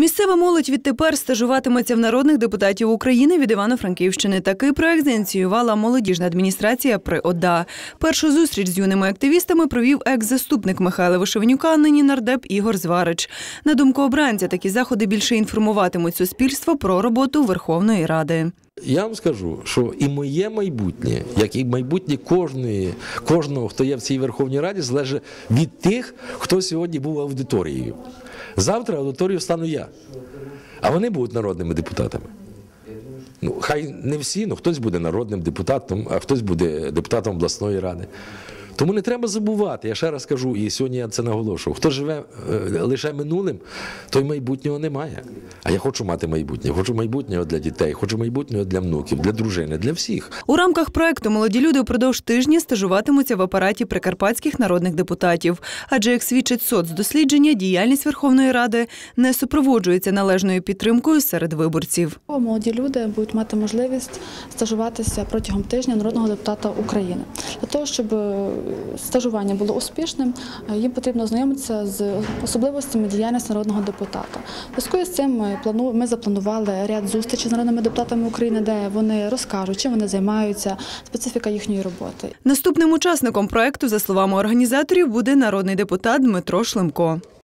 Місцева молодь відтепер стажуватиметься в народних депутатів України від Івано-Франківщини. Такий проект зініціювала молодіжна адміністрація при ОДА. Першу зустріч з юними активістами провів екс-заступник Михайла Вишевенюка, нині нардеп Ігор Зварич. На думку обранця, такі заходи більше інформуватимуть суспільство про роботу Верховної Ради. Я вам скажу, що і моє майбутнє, як і майбутнє кожної, кожного, хто є в цій Верховній Раді, залежить від тих, хто сьогодні був аудиторією. Завтра аудиторію стану я, а вони будуть народними депутатами. Ну, хай не всі, але хтось буде народним депутатом, а хтось буде депутатом обласної ради. Тому не треба забувати, я ще раз кажу, і сьогодні я це наголошую. Хто живе е, лише минулим, той майбутнього немає. А я хочу мати майбутнє. Хочу майбутнього для дітей, хочу майбутнього для внуків, для дружини, для всіх. У рамках проекту молоді люди упродовж тижня стажуватимуться в апараті прикарпатських народних депутатів. Адже, як свідчить соцдослідження, діяльність Верховної Ради не супроводжується належною підтримкою серед виборців. Молоді люди будуть мати можливість стажуватися протягом тижня народного депутата України. Для того, щоб е, стажування було успішним, е, їм потрібно ознайомитися з особливостями діяльності народного депутата. Зв'язку з цим ми запланували ряд зустрічей з народними депутатами України, де вони розкажуть, чим вони займаються, специфіка їхньої роботи. Наступним учасником проекту, за словами організаторів, буде народний депутат Дмитро Шлемко.